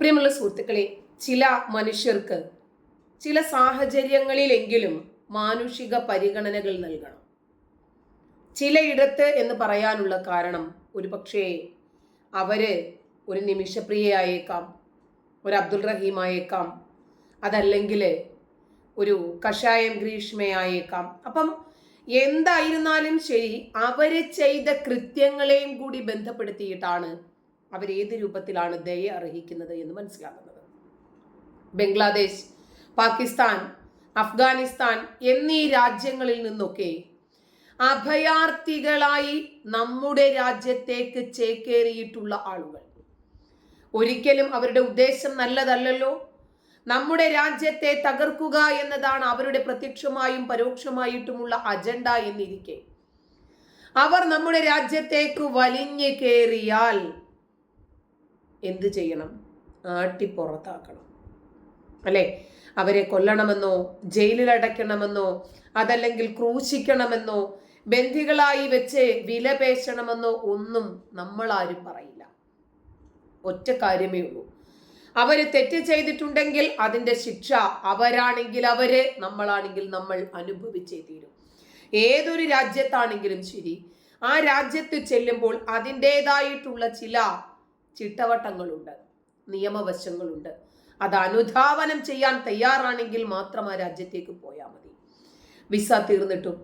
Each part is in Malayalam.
പ്രിയമുള്ള സുഹൃത്തുക്കളെ ചില മനുഷ്യർക്ക് ചില സാഹചര്യങ്ങളിലെങ്കിലും മാനുഷിക പരിഗണനകൾ നൽകണം. ചിലയിടത്ത് എന്ന് പറയാനുള്ള കാരണം ഒരു പക്ഷേ അവർ ഒരു നിമിഷപ്രിയയായേക്കാം ഒരു അബ്ദുൾ റഹീമായേക്കാം അതല്ലെങ്കിൽ ഒരു കഷായം ഗ്രീഷ്മയായേക്കാം. അപ്പം എന്തായിരുന്നാലും ശരി അവർ ചെയ്ത കൃത്യങ്ങളെയും കൂടി ബന്ധപ്പെടുത്തിയിട്ടാണ് അവരേത് രൂപത്തിലാണ് ദയ അർഹിക്കുന്നത് എന്ന് മനസ്സിലാക്കുന്നത്. ബംഗ്ലാദേശ് പാകിസ്ഥാൻ അഫ്ഗാനിസ്ഥാൻ എന്നീ രാജ്യങ്ങളിൽ നിന്നൊക്കെ അഭയാർത്ഥികളായി നമ്മുടെ രാജ്യത്തേക്ക് ചേക്കേറിയിട്ടുള്ള ആളുകൾ. ഒരിക്കലും അവരുടെ ഉദ്ദേശം നല്ലതല്ലല്ലോ. നമ്മുടെ രാജ്യത്തെ തകർക്കുക എന്നതാണ് അവരുടെ പ്രത്യക്ഷമായും പരോക്ഷമായിട്ടുമുള്ള അജണ്ട എന്നിരിക്കെ. അവർ നമ്മുടെ രാജ്യത്തേക്ക് വലിഞ്ഞു കയറിയാൽ എന്ത് ചെയ്യണം? ആട്ടിപ്പുറത്താക്കണം അല്ലേ? അവരെ കൊല്ലണമെന്നോ ജയിലിൽ അടയ്ക്കണമെന്നോ അതല്ലെങ്കിൽ ക്രൂശിക്കണമെന്നോ ബന്ധികളായി വെച്ച് വിലപേശണമെന്നോ ഒന്നും നമ്മളാരും പറയില്ല. ഒറ്റ കാര്യമേ ഉള്ളൂ. അവർ തെറ്റ് ചെയ്തിട്ടുണ്ടെങ്കിൽ അതിന്റെ ശിക്ഷ അവരാണെങ്കിൽ അവർ നമ്മളാണെങ്കിൽ നമ്മൾ അനുഭവിച്ചേ തീരും. ഏതൊരു രാജ്യത്താണെങ്കിലും ശരി ആ രാജ്യത്ത് ചെല്ലുമ്പോൾ അതിന്റെതായിട്ടുള്ള ചില ചിട്ടവട്ടങ്ങളുണ്ട് നിയമവശങ്ങളുണ്ട്. അത് അനുധാവനം ചെയ്യാൻ തയ്യാറാണെങ്കിൽ മാത്രം ആ രാജ്യത്തേക്ക് പോയാൽ മതി. വിസ തീർന്നിട്ടും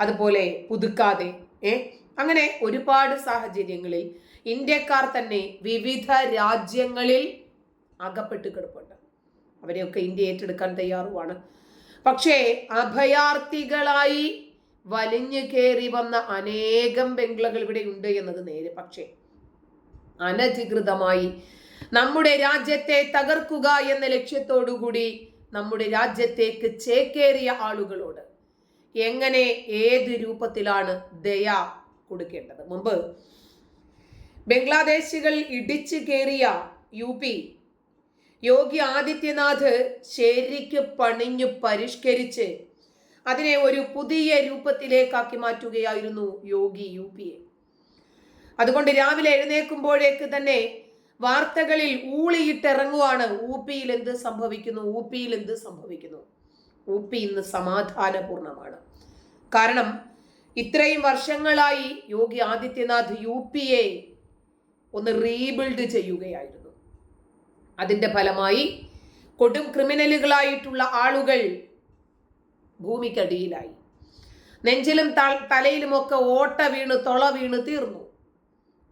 അതുപോലെ പുതുക്കാതെ ഏ? അങ്ങനെ ഒരുപാട് സാഹചര്യങ്ങളിൽ ഇന്ത്യക്കാർ തന്നെ വിവിധ രാജ്യങ്ങളിൽ അകപ്പെട്ട് കിടപ്പുണ്ട്. അവരെയൊക്കെ ഇന്ത്യ ഏറ്റെടുക്കാൻ തയ്യാറുമാണ് പക്ഷേ അഭയാർത്ഥികളായി വലിഞ്ഞു കയറി വന്ന അനേകം ബംഗ്ലകൾ ഇവിടെ ഉണ്ട് എന്നത് നേരെ പക്ഷേ അനധികൃതമായി നമ്മുടെ രാജ്യത്തെ തകർക്കുക എന്ന ലക്ഷ്യത്തോടുകൂടി നമ്മുടെ രാജ്യത്തേക്ക് ചേക്കേറിയ ആളുകളോട് എങ്ങനെ ഏത് രൂപത്തിലാണ് ദയ കൊടുക്കേണ്ടത്? മുമ്പ് ബംഗ്ലാദേശികൾ ഇടിച്ചു കയറിയ യു പി യോഗി ആദിത്യനാഥ് ശരിക്ക് പണിഞ്ഞു പരിഷ്കരിച്ച് അതിനെ ഒരു പുതിയ രൂപത്തിലേക്കാക്കി മാറ്റുകയായിരുന്നു യോഗി യു പിയെ അതുകൊണ്ട് രാവിലെ എഴുന്നേൽക്കുമ്പോഴേക്ക് തന്നെ വാർത്തകളിൽ ഊളിയിട്ടിറങ്ങുവാണ്. ഊപ്പിയിൽ എന്ത് സംഭവിക്കുന്നു? ഊപ്പിയിൽ എന്ത് സംഭവിക്കുന്നു? ഊപ്പി ഇന്ന് സമാധാനപൂർണമാണ്. കാരണം ഇത്രയും വർഷങ്ങളായി യോഗി ആദിത്യനാഥ് യു പിയെ ഒന്ന് റീബിൽഡ് ചെയ്യുകയായിരുന്നു. അതിന്റെ ഫലമായി കൊടും ക്രിമിനലുകളായിട്ടുള്ള ആളുകൾ ഭൂമിക്കടിയിലായി. നെഞ്ചിലും തലയിലുമൊക്കെ ഓട്ട വീണ് തൊള വീണ് തീർന്നു.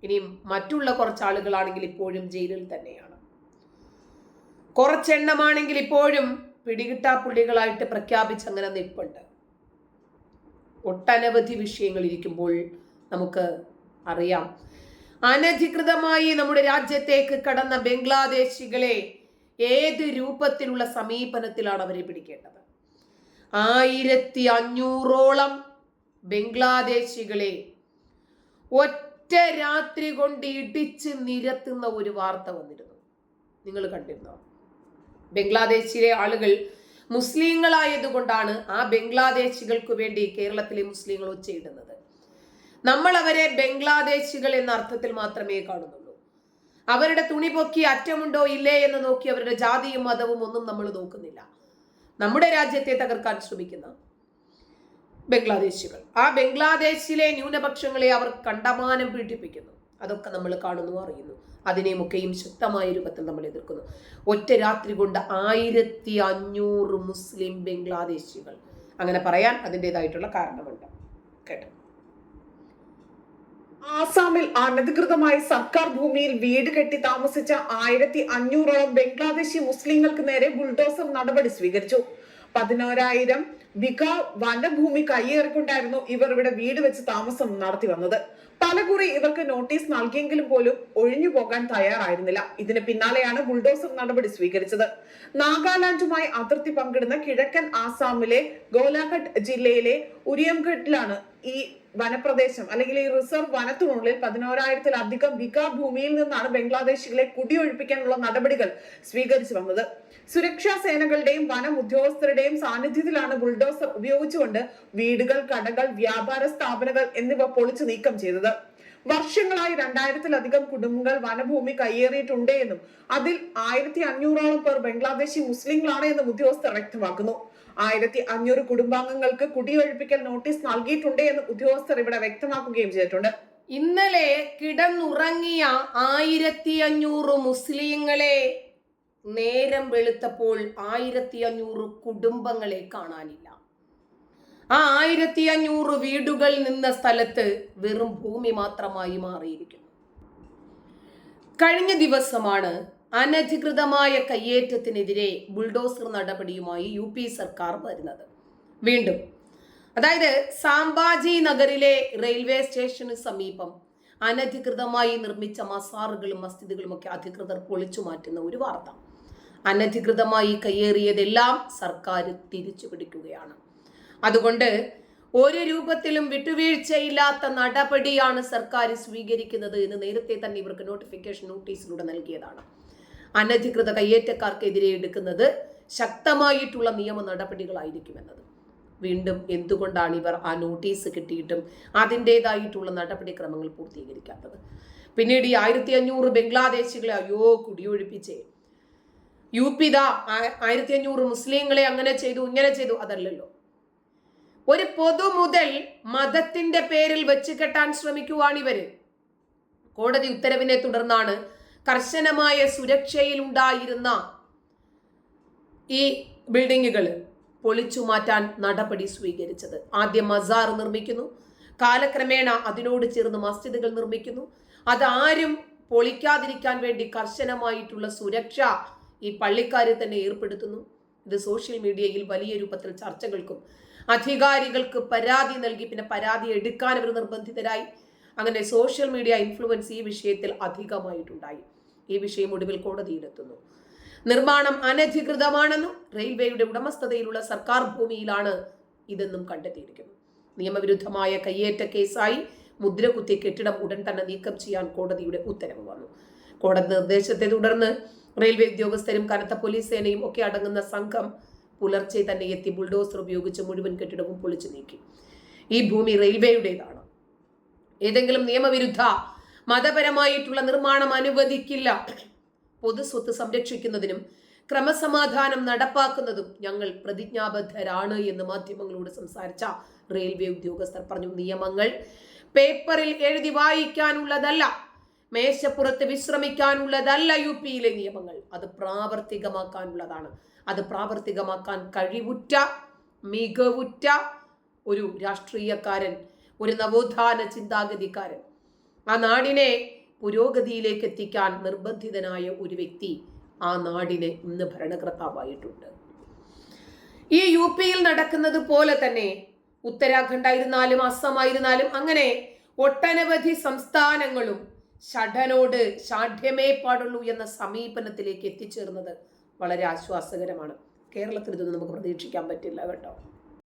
ഇനിയും മറ്റുള്ള കുറച്ച് ആളുകളാണെങ്കിൽ ഇപ്പോഴും ജയിലിൽ തന്നെയാണ്. കുറച്ചെണ്ണമാണെങ്കിൽ ഇപ്പോഴും പിടികിട്ടാ പുള്ളികളായിട്ട് പ്രഖ്യാപിച്ച് അങ്ങനെ നിൽപ്പുണ്ട്. ഒട്ടനവധി വിഷയങ്ങൾ ഇരിക്കുമ്പോൾ നമുക്ക് അറിയാം. അനധികൃതമായി നമ്മുടെ രാജ്യത്തേക്ക് കടന്ന ബംഗ്ലാദേശികളെ ഏത് രൂപത്തിലുള്ള സമീപനത്തിലാണ് അവരെ പിടിക്കേണ്ടത്? ആയിരത്തി അഞ്ഞൂറോളം ബംഗ്ലാദേശികളെ ഒറ്റ രാത്രി കൊണ്ട് ഇടിച്ച് നിരത്തുന്ന ഒരു വാർത്ത വന്നിരുന്നു. നിങ്ങൾ കണ്ടിരുന്നോ? ബംഗ്ലാദേശിലെ ആളുകൾ മുസ്ലിങ്ങളായതുകൊണ്ടാണ് ആ ബംഗ്ലാദേശികൾക്ക് വേണ്ടി കേരളത്തിലെ മുസ്ലിങ്ങൾ ഒച്ചയിടുന്നത്. നമ്മൾ അവരെ ബംഗ്ലാദേശികൾ എന്ന അർത്ഥത്തിൽ മാത്രമേ കാണുന്നുള്ളൂ. അവരുടെ തുണി പൊക്കി അറ്റമുണ്ടോ ഇല്ലേ എന്ന് നോക്കി അവരുടെ ജാതിയും മതവും ഒന്നും നമ്മൾ നോക്കുന്നില്ല. നമ്മുടെ രാജ്യത്തെ തകർക്കാൻ ശ്രമിക്കുന്ന ബംഗ്ലാദേശികൾ. ആ ബംഗ്ലാദേശിലെ ന്യൂനപക്ഷങ്ങളെ അവർ കണ്ടമാനം പീഡിപ്പിക്കുന്നു. അതൊക്കെ നമ്മൾ കാണുന്നു അറിയുന്നു. അതിനെയൊക്കെയും ശക്തമായ രൂപത്തിൽ നമ്മൾ എതിർക്കുന്നു. ഒറ്റ രാത്രി കൊണ്ട് ആയിരത്തി അഞ്ഞൂറ് മുസ്ലിം ബംഗ്ലാദേശികൾ. അങ്ങനെ പറയാൻ അതിന്റെതായിട്ടുള്ള കാരണമുണ്ട്. കേട്ടോ? ആസാമിൽ അനധികൃതമായി സർക്കാർ ഭൂമിയിൽ വീട് കെട്ടി താമസിച്ച ആയിരത്തി അഞ്ഞൂറോളം ബംഗ്ലാദേശി മുസ്ലിങ്ങൾക്ക് നേരെ ബുൾഡോസർ നടപടി സ്വീകരിച്ചു. പതിനോരായിരം ബിക വനഭൂമി കയ്യേറിക്കൊണ്ടായിരുന്നു ഇവർ ഇവിടെ വീട് വെച്ച് താമസം നടത്തി വന്നത്. പലകുറി ഇവർക്ക് നോട്ടീസ് നൽകിയെങ്കിലും പോലും ഒഴിഞ്ഞു പോകാൻ തയ്യാറായിരുന്നില്ല. ഇതിന് പിന്നാലെയാണ് ബുൾഡോസർ നടപടി സ്വീകരിച്ചത്. നാഗാലാൻഡുമായി അതിർത്തി പങ്കിടുന്ന കിഴക്കൻ ആസാമിലെ ഗോലാഘട്ട് ജില്ലയിലെ ഉരിയംഘട്ടിലാണ് ഈ വനപ്രദേശം അല്ലെങ്കിൽ ഈ റിസർവ് വനത്തിനുള്ളിൽ പതിനോരായിരത്തിലധികം വിക ഭൂമിയിൽ നിന്നാണ് ബംഗ്ലാദേശികളെ കുടിയൊഴിപ്പിക്കാനുള്ള നടപടികൾ സ്വീകരിച്ചു വന്നത്. സുരക്ഷാ സേനകളുടെയും വനം ഉദ്യോഗസ്ഥരുടെയും സാന്നിധ്യത്തിലാണ് ബുൾഡോസർ ഉപയോഗിച്ചുകൊണ്ട് വീടുകൾ കടകൾ വ്യാപാര സ്ഥാപനങ്ങൾ എന്നിവ പൊളിച്ചു നീക്കം ചെയ്തത്. വർഷങ്ങളായി രണ്ടായിരത്തിലധികം കുടുംബങ്ങൾ വനഭൂമി കയ്യേറിയിട്ടുണ്ട് എന്നും അതിൽ ആയിരത്തി അഞ്ഞൂറോളം പേർ ബംഗ്ലാദേശി മുസ്ലിങ്ങളാണ് എന്നും ഉദ്യോഗസ്ഥർ വ്യക്തമാക്കുന്നു. ആയിരത്തി അഞ്ഞൂറ് കുടുംബാംഗങ്ങൾക്ക് കുടിയൊഴിപ്പിക്കൽ നോട്ടീസ് നൽകിയിട്ടുണ്ട് എന്ന് ഉദ്യോഗസ്ഥർ ഇവിടെ വ്യക്തമാക്കുകയും ചെയ്തിട്ടുണ്ട്. ഇന്നലെ കിടന്നുറങ്ങിയ ആയിരത്തി അഞ്ഞൂറ് മുസ്ലിങ്ങളെ നേരം വെളുത്തപ്പോൾ ആയിരത്തി അഞ്ഞൂറ് കുടുംബങ്ങളെ കാണാനില്ല. ആ ആയിരത്തി അഞ്ഞൂറ് വീടുകൾ നിന്ന സ്ഥലത്ത് വെറും ഭൂമി മാത്രമായി മാറിയിരിക്കുന്നു. കഴിഞ്ഞ ദിവസമാണ് അനധികൃതമായ കയ്യേറ്റത്തിനെതിരെ ബുൾഡോസർ നടപടിയുമായി യു പി സർക്കാർ വരുന്നത്. വീണ്ടും അതായത് സാംബാജി നഗറിലെ റെയിൽവേ സ്റ്റേഷന് സമീപം അനധികൃതമായി നിർമ്മിച്ച മസാറുകളും മസ്ജിദുകളും ഒക്കെ അധികൃതർ പൊളിച്ചു മാറ്റുന്ന ഒരു വാർത്ത. അനധികൃതമായി കയ്യേറിയതെല്ലാം സർക്കാർ തിരിച്ചു പിടിക്കുകയാണ്. അതുകൊണ്ട് ഒരു രൂപത്തിലും വിട്ടുവീഴ്ചയില്ലാത്ത നടപടിയാണ് സർക്കാർ സ്വീകരിക്കുന്നത് എന്ന് നേരത്തെ തന്നെ ഇവർക്ക് നോട്ടിഫിക്കേഷൻ നോട്ടീസിലൂടെ നൽകിയതാണ്. അനധികൃത കയ്യേറ്റക്കാർക്കെതിരെ എടുക്കുന്നത് ശക്തമായിട്ടുള്ള നിയമ നടപടികളായിരിക്കുമെന്നത്. വീണ്ടും എന്തുകൊണ്ടാണ് ഇവർ ആ നോട്ടീസ് കിട്ടിയിട്ടും അതിന്റെതായിട്ടുള്ള നടപടിക്രമങ്ങൾ പൂർത്തീകരിക്കാത്തത്? പിന്നീട് ഈ ആയിരത്തി അഞ്ഞൂറ് ബംഗ്ലാദേശികളെ അയ്യോ കുടിയൊഴിപ്പിച്ചേ. യു പി ദാ ആയിരത്തി അഞ്ഞൂറ് മുസ്ലിങ്ങളെ അങ്ങനെ ചെയ്തു ഇങ്ങനെ ചെയ്തു അതല്ലല്ലോ. ഒരു പൊതു മുതൽ മതത്തിന്റെ പേരിൽ വെച്ച് കെട്ടാൻ ശ്രമിക്കുവാണിവര് കോടതി ഉത്തരവിനെ തുടർന്നാണ് കർശനമായ സുരക്ഷയിലുണ്ടായിരുന്ന ഈ ബിൽഡിങ്ങുകൾ പൊളിച്ചു മാറ്റാൻ നടപടി സ്വീകരിച്ചത്. ആദ്യം മസാർ നിർമ്മിക്കുന്നു കാലക്രമേണ അതിനോട് ചേർന്ന് മസ്ജിദുകൾ നിർമ്മിക്കുന്നു. അതാരും പൊളിക്കാതിരിക്കാൻ വേണ്ടി കർശനമായിട്ടുള്ള സുരക്ഷ ഈ പള്ളിക്കാരെ തന്നെ ഏർപ്പെടുത്തുന്നു. ഇത് സോഷ്യൽ മീഡിയയിൽ വലിയ രൂപത്തിൽ ചർച്ചകൾക്കും അധികാരികൾക്ക് പരാതി നൽകി പിന്നെ പരാതി എടുക്കാൻ അവർ നിർബന്ധിതരായി. അങ്ങനെ സോഷ്യൽ മീഡിയ ഇൻഫ്ലുവൻസ് ഈ വിഷയത്തിൽ അധികമായിട്ടുണ്ടായി. ഈ വിഷയം ഒടുവിൽ കോടതിയിലെത്തുന്നു. നിർമ്മാണം അനധികൃതമാണെന്നും റെയിൽവേയുടെ ഉടമസ്ഥതയിലുള്ള സർക്കാർ ഭൂമിയിലാണ് ഇതെന്നും കണ്ടെത്തിയിരിക്കുന്നു. നിയമവിരുദ്ധമായ കയ്യേറ്റ കേസായി മുദ്രകുത്തിയ കെട്ടിടം ഉടൻ തന്നെ നീക്കം ചെയ്യാൻ കോടതിയുടെ ഉത്തരവ് വന്നു. കോടതി നിർദ്ദേശത്തെ തുടർന്ന് റെയിൽവേ ഉദ്യോഗസ്ഥരും കനത്ത പോലീസ് സേനയും ഒക്കെ അടങ്ങുന്ന സംഘം പുലർച്ചെ തന്നെ എത്തി ബുൾഡോസർ ഉപയോഗിച്ച് മുഴുവൻ കെട്ടിടവും പൊളിച്ചു നീക്കി. ഈ ഭൂമി റെയിൽവേയുടേതാണ്. ഏതെങ്കിലും നിയമവിരുദ്ധ മതപരമായിട്ടുള്ള നിർമ്മാണം അനുവദിക്കില്ല. പൊതുസ്വത്ത് സംരക്ഷിക്കുന്നതിനും ക്രമസമാധാനം നടപ്പാക്കുന്നതും ഞങ്ങൾ പ്രതിജ്ഞാബദ്ധരാണ് എന്ന് മാധ്യമങ്ങളോട് സംസാരിച്ച റെയിൽവേ ഉദ്യോഗസ്ഥർ പറഞ്ഞു. നിയമങ്ങൾ പേപ്പറിൽ എഴുതി വായിക്കാനുള്ളതല്ല മേശപ്പുറത്ത് വിശ്രമിക്കാനുള്ളതല്ല യു പിയിലെ നിയമങ്ങൾ. അത് പ്രാവർത്തികമാക്കാനുള്ളതാണ്. അത് പ്രാവർത്തികമാക്കാൻ കഴിവുറ്റ മികവുറ്റ ഒരു രാഷ്ട്രീയക്കാരൻ ഒരു നവോത്ഥാന ചിന്താഗതിക്കാരൻ ആ നാടിനെ പുരോഗതിയിലേക്ക് എത്തിക്കാൻ നിർബന്ധിതനായ ഒരു വ്യക്തി ആ നാടിനെ ഇന്ന് ഭരണകർത്താവായിട്ടുണ്ട്. ഈ യു പിയിൽ നടക്കുന്നത് പോലെ തന്നെ ഉത്തരാഖണ്ഡ് ആയിരുന്നാലും അസം ആയിരുന്നാലും അങ്ങനെ ഒട്ടനവധി സംസ്ഥാനങ്ങളും ഷഠനോട് ഷാഠ്യമേ പാടുള്ളൂ എന്ന സമീപനത്തിലേക്ക് എത്തിച്ചേർന്നത് വളരെ ആശ്വാസകരമാണ്. കേരളത്തിൽ ഇതൊന്നും നമുക്ക് പ്രതീക്ഷിക്കാൻ പറ്റില്ല കേട്ടോ.